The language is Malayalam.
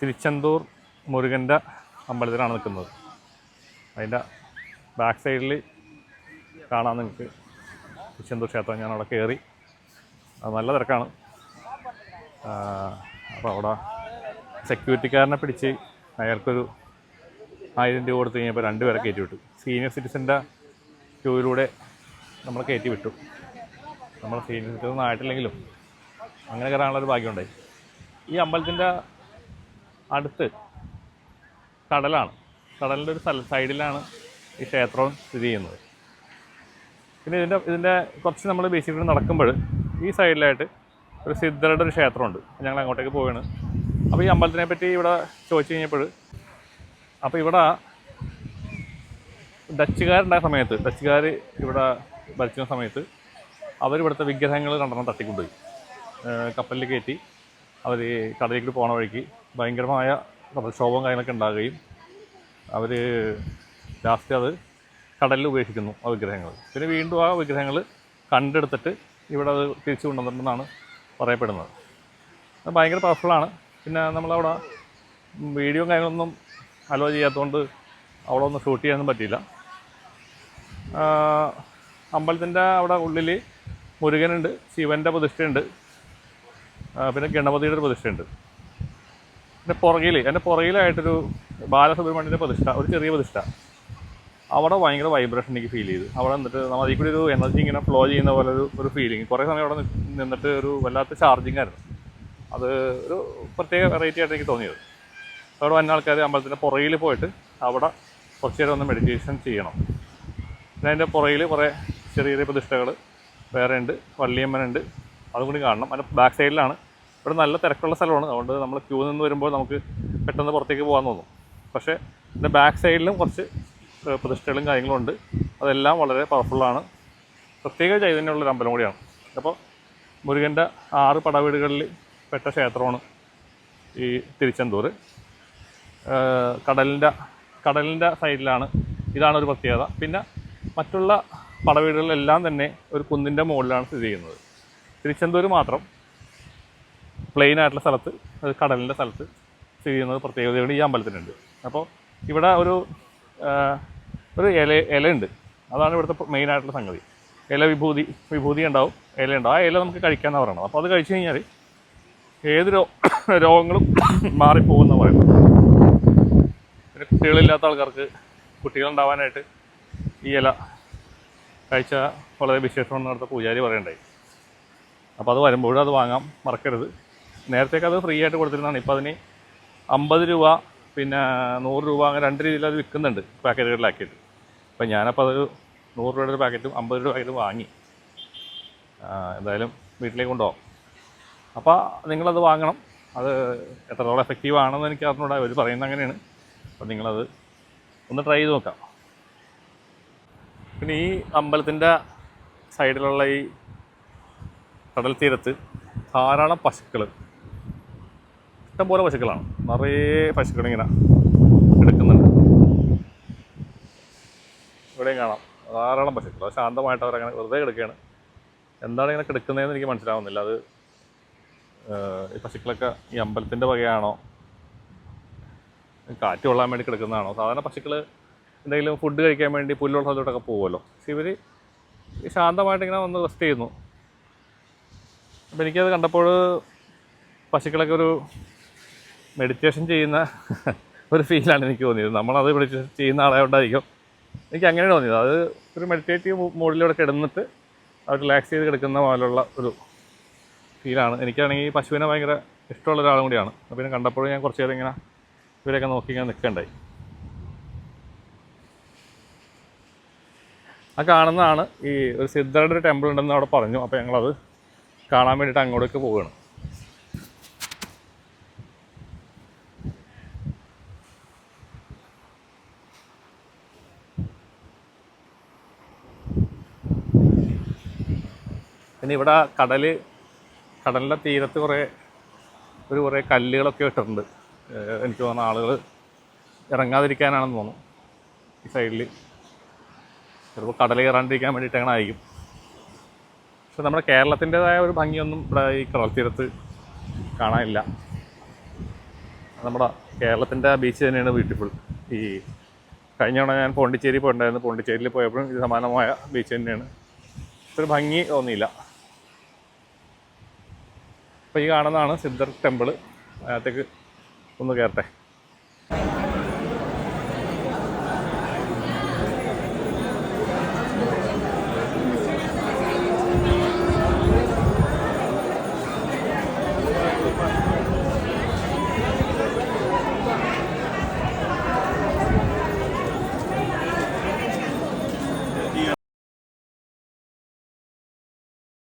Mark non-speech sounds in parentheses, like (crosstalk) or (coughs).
തിരുച്ചെന്തൂർ മുരുകന്റെ അമ്പലത്തിലാണ് നിൽക്കുന്നത്. അതിന്റെ ബാക്ക് സൈഡിൽ കാണാം നിങ്ങൾക്ക്. തിരുച്ചെന്തൂർ ക്ഷേത്രം ഞാൻ അവിടെ കയറി. നല്ല തിരക്കാണ്. അപ്പോൾ അവിടെ സെക്യൂരിറ്റിക്കാരനെ പിടിച്ച് അയാൾക്കൊരു ആയിരം രൂപ കൊടുത്ത് കഴിഞ്ഞപ്പോൾ രണ്ടുപേരെ കയറ്റി വിട്ടു. സീനിയർ സിറ്റിസന്റെ ക്യൂവിലൂടെ നമ്മൾ കയറ്റി വിട്ടു. നമ്മൾ സീനിയർ സിറ്റിസൺ ആയിട്ടില്ലെങ്കിലും അങ്ങനെ കയറാനുള്ളൊരു ഭാഗ്യമുണ്ടായി. ഈ അമ്പലത്തിന്റെ അടുത്ത് കടലാണ്. കടലിന്റെ ഒരു സ്ഥല സൈഡിലാണ് ഈ ക്ഷേത്രം സ്ഥിതി ചെയ്യുന്നത്. പിന്നെ ഇതിന്റെ ഇതിന്റെ കുറച്ച് നമ്മൾ ബേസിക്കലി നടക്കുമ്പോൾ ഈ സൈഡിലായിട്ട് ഒരു സിദ്ധരുടെ ഒരു ക്ഷേത്രമുണ്ട്. ഞങ്ങൾ അങ്ങോട്ടേക്ക് പോവുകയാണ്. അപ്പോൾ ഈ അമ്പലത്തിനെ പറ്റി ഇവിടെ ചോദിച്ചു കഴിഞ്ഞപ്പോൾ അപ്പോൾ ഇവിടെ ഡച്ചുകാരുണ്ടായ സമയത്ത് ഡച്ചുകാർ ഇവിടെ ഭരിച്ചിരുന്ന സമയത്ത് അവരിവിടുത്തെ വിഗ്രഹങ്ങൾ രണ്ടെണ്ണം തട്ടിക്കൊണ്ടുപോയി. കപ്പലിൽ കയറ്റി അവർ കടലിലേക്ക് പോണ വഴിക്ക് ഭയങ്കരമായ കടൽക്ഷോഭവും കാര്യങ്ങളൊക്കെ ഉണ്ടാകുകയും അവർ ലാസ്റ്റ് അത് കടലിൽ ഉപേക്ഷിക്കുന്നു ആ വിഗ്രഹങ്ങൾ. പിന്നെ വീണ്ടും ആ വിഗ്രഹങ്ങൾ കണ്ടെടുത്തിട്ട് ഇവിടെ അത് തിരിച്ചു കൊണ്ടുവന്നിട്ടുണ്ടെന്നാണ് പറയപ്പെടുന്നത്. അത് ഭയങ്കര പവർഫുള്ളാണ് പിന്നെ നമ്മളവിടെ വീഡിയോ കാര്യങ്ങളൊന്നും അലോ ചെയ്യാത്തതുകൊണ്ട് അവിടെ ഒന്നും ഷൂട്ട് ചെയ്യാനൊന്നും പറ്റിയില്ല. അമ്പലത്തിന്റെ അവിടെ ഉള്ളിൽ മുരുകനുണ്ട് ശിവന്റെ പ്രതിഷ്ഠയുണ്ട്. പിന്നെ ഗണപതിയുടെ പ്രതിഷ്ഠയുണ്ട്. പിന്നെ പുറകിൽ എന്റെ പുറകിലായിട്ടൊരു ബാലസുബ്രഹ്മണ്യന്റെ പ്രതിഷ്ഠ ഒരു ചെറിയ പ്രതിഷ്ഠ. അവിടെ ഭയങ്കര വൈബ്രേഷൻ എനിക്ക് ഫീൽ ചെയ്തു. അവിടെ നിന്നിട്ട് നമ്മൾ അതിൽ കൂടി ഒരു എനർജി ഇങ്ങനെ ഫ്ലോ ചെയ്യുന്ന പോലെ ഒരു ഒരു ഫീലിംഗ് കുറേ സമയം അവിടെ നിന്നിട്ട് ഒരു വല്ലാത്ത ചാർജിങ് ആയിരുന്നു. അത് ഒരു പ്രത്യേക വെറൈറ്റി ആയിട്ട് എനിക്ക് തോന്നിയത്. അവിടെ വന്ന ആൾക്കാർ അമ്പലത്തിന്റെ പുറകിൽ പോയിട്ട് അവിടെ കുറച്ച് നേരം ഒന്ന് മെഡിറ്റേഷൻ ചെയ്യണം. പിന്നെ അതിന്റെ പുറകിൽ കുറേ ചെറിയ ചെറിയ പ്രതിഷ്ഠകൾ വേറെ ഉണ്ട് വള്ളിയമ്മനുണ്ട്. അതും കൂടി കാണണം. അതിന്റെ ബാക്ക് സൈഡിലാണ് ഇവിടെ നല്ല തിരക്കുള്ള സ്ഥലമാണ്. അതുകൊണ്ട് നമ്മൾ ക്യൂ നിന്ന് വരുമ്പോൾ നമുക്ക് പെട്ടെന്ന് പുറത്തേക്ക് പോകാൻ തോന്നും. പക്ഷേ ഇതിന്റെ ബാക്ക് സൈഡിലും കുറച്ച് പ്രതിഷ്ഠകളും കാര്യങ്ങളും ഉണ്ട്. അതെല്ലാം വളരെ പവർഫുള്ളാണ് പ്രത്യേക ചൈതന്യമുള്ളൊരു അമ്പലം കൂടിയാണ്. അപ്പോൾ മുരുകന്റെ ആറ് പടവീടുകളിൽ പെട്ട ക്ഷേത്രമാണ് ഈ തിരുച്ചെന്തൂർ. കടലിന്റെ കടലിന്റെ സൈഡിലാണ് ഇതാണ് ഒരു പ്രത്യേകത. പിന്നെ മറ്റുള്ള പടവീടുകളിലെല്ലാം തന്നെ ഒരു കുന്നിന്റെ മുകളിലാണ് സ്ഥിതി ചെയ്യുന്നത്. തിരുച്ചെന്തൂർ മാത്രം പ്ലെയിൻ ആയിട്ടുള്ള സ്ഥലത്ത് അത് കടലിന്റെ സ്ഥലത്ത് സ്ഥിതി ചെയ്യുന്നത് പ്രത്യേകതയോട് ഈ അമ്പലത്തിനുണ്ട്. അപ്പോൾ ഇവിടെ ഒരു ഒരു ഇല ഇലയുണ്ട്. അതാണ് ഇവിടുത്തെ മെയിൻ ആയിട്ടുള്ള സംഗതി. ഇല വിഭൂതി വിഭൂതി ഉണ്ടാവും ഇല ഉണ്ടാവും. ആ ഇല നമുക്ക് കഴിക്കാമെന്ന് പറയണം അപ്പോൾ അത് കഴിച്ചു കഴിഞ്ഞാൽ ഏത് രോ (coughs) രോഗങ്ങളും (coughs) മാറിപ്പോകുന്ന പറയുന്നത്. പിന്നെ കുട്ടികളില്ലാത്ത ആൾക്കാർക്ക് കുട്ടികളുണ്ടാവാനായിട്ട് ഈ ഇല കഴിച്ച വളരെ വിശേഷമെന്ന് നടത്ത പൂജാരി പറയണ്ടായി. അപ്പോൾ അത് വരുമ്പോഴും അത് വാങ്ങാം മറക്കരുത്. നേരത്തേക്ക് അത് ഫ്രീ ആയിട്ട് കൊടുത്തിരുന്നതാണ്. ഇപ്പോൾ അതിന് അമ്പത് രൂപ പിന്നെ നൂറ് രൂപ അങ്ങനെ രണ്ട് രീതിയിൽ അത് വിൽക്കുന്നുണ്ട് പാക്കറ്റുകളിലാക്കിയിട്ട്. അപ്പോൾ ഞാനപ്പോൾ അതൊരു നൂറ് രൂപയുടെ ഒരു പാക്കറ്റും അമ്പത് രൂപ പാക്കറ്റും വാങ്ങി. എന്തായാലും വീട്ടിലേക്ക് കൊണ്ടുപോകാം അപ്പോൾ നിങ്ങളത് വാങ്ങണം. അത് എത്രത്തോളം എഫക്റ്റീവ് ആണെന്ന് എനിക്ക് അറിഞ്ഞൂടാ. അവർ പറയുന്നത് അങ്ങനെയാണ്. അപ്പോൾ നിങ്ങളത് ഒന്ന് ട്രൈ ചെയ്ത് നോക്കാം. പിന്നെ ഈ അമ്പലത്തിന്റെ സൈഡിലുള്ള ഈ കടൽ തീരത്ത് ധാരാളം പശുക്കൾ ഇഷ്ടംപോലെ പശുക്കളാണ്. നിറയെ പശുക്കളിങ്ങനെ എടുക്കുന്നുണ്ട്. ഇവിടെയും കാണാം. ധാരാളം പശുക്കൾ അത് ശാന്തമായിട്ട് അവരങ്ങനെ വെറുതെ കിടക്കുകയാണ്. എന്താണ് ഇങ്ങനെ കിടക്കുന്നതെന്ന് എനിക്ക് മനസ്സിലാവുന്നില്ല. അത് ഈ പശുക്കളൊക്കെ ഈ അമ്പലത്തിന്റെ വകയാണോ? കാറ്റ് കൊള്ളാൻ വേണ്ടി കിടക്കുന്നതാണോ? സാധാരണ പശുക്കൾ എന്തെങ്കിലും ഫുഡ് കഴിക്കാൻ വേണ്ടി പുല്ലുള്ള സ്ഥലത്തോട്ടൊക്കെ പോകുമല്ലോ പക്ഷെ ഇവർ ശാന്തമായിട്ട് ഇങ്ങനെ വന്ന് റെസ്റ്റ് ചെയ്യുന്നു. അപ്പോൾ എനിക്കത് കണ്ടപ്പോൾ പശുക്കളൊക്കെ ഒരു മെഡിറ്റേഷൻ ചെയ്യുന്ന ഒരു ഫീലാണ് എനിക്ക് തോന്നിയത്. നമ്മളത് മെഡിറ്റേഷൻ ചെയ്യുന്ന ആളായോണ്ടായിരിക്കും എനിക്ക് അങ്ങനെ തോന്നിയത്. അത് ഒരു മെഡിറ്റേറ്റീവ് മോഡിലൂടെ കിടന്നിട്ട് അത് റിലാക്സ് ചെയ്ത് കിടക്കുന്ന പോലുള്ള ഒരു ഫീലാണ് എനിക്കാണെങ്കിൽ പശുവിനെ ഭയങ്കര ഇഷ്ടമുള്ള ഒരാളും കൂടിയാണ്. അപ്പോൾ പിന്നെ കണ്ടപ്പോഴും ഞാൻ കുറച്ച് നേരം ഇങ്ങനെ ഇവരെയൊക്കെ നോക്കി ഇങ്ങനെ നിൽക്കണ്ടായി. ആ കാണുന്നതാണ് ഈ ഒരു സിദ്ധരുടെ ഒരു ടെമ്പിൾ ഉണ്ടെന്ന് അവിടെ പറഞ്ഞു. അപ്പോൾ ഞങ്ങളത് കാണാൻ വേണ്ടിയിട്ട് അങ്ങോട്ടേക്ക് പോവുകയാണ്. പിന്നെ ഇവിടെ കടൽ കടലിന്റെ തീരത്ത് കുറേ ഒരു കുറേ കല്ലുകളൊക്കെ ഇട്ടിട്ടുണ്ട്. എനിക്ക് തോന്നുന്ന ആളുകൾ ഇറങ്ങാതിരിക്കാനാണെന്ന് തോന്നുന്നു. ഈ സൈഡിൽ ചിലപ്പോൾ കടൽ കയറാണ്ടിരിക്കാൻ വേണ്ടിയിട്ട് അങ്ങനെ ആയിരിക്കും. പക്ഷെ നമ്മുടെ കേരളത്തിന്റെതായ ഒരു ഭംഗിയൊന്നും ഇവിടെ ഈ കടൽ തീരത്ത് കാണാനില്ല. നമ്മുടെ കേരളത്തിന്റെ ബീച്ച് തന്നെയാണ് ബ്യൂട്ടിഫുൾ. ഈ കഴിഞ്ഞ തവണ ഞാൻ പോണ്ടിച്ചേരി പോയിട്ടുണ്ടായിരുന്നു. പോണ്ടിച്ചേരിയിൽ പോയപ്പോഴും ഇത് സമാനമായ ബീച്ച് തന്നെയാണ്. ഒരു ഭംഗി തോന്നിയില്ല. അപ്പോൾ ഈ കാണുന്നതാണ് സിദ്ധർ ടെമ്പിൾ അതിനകത്തേക്ക് ഒന്ന് കയറട്ടെ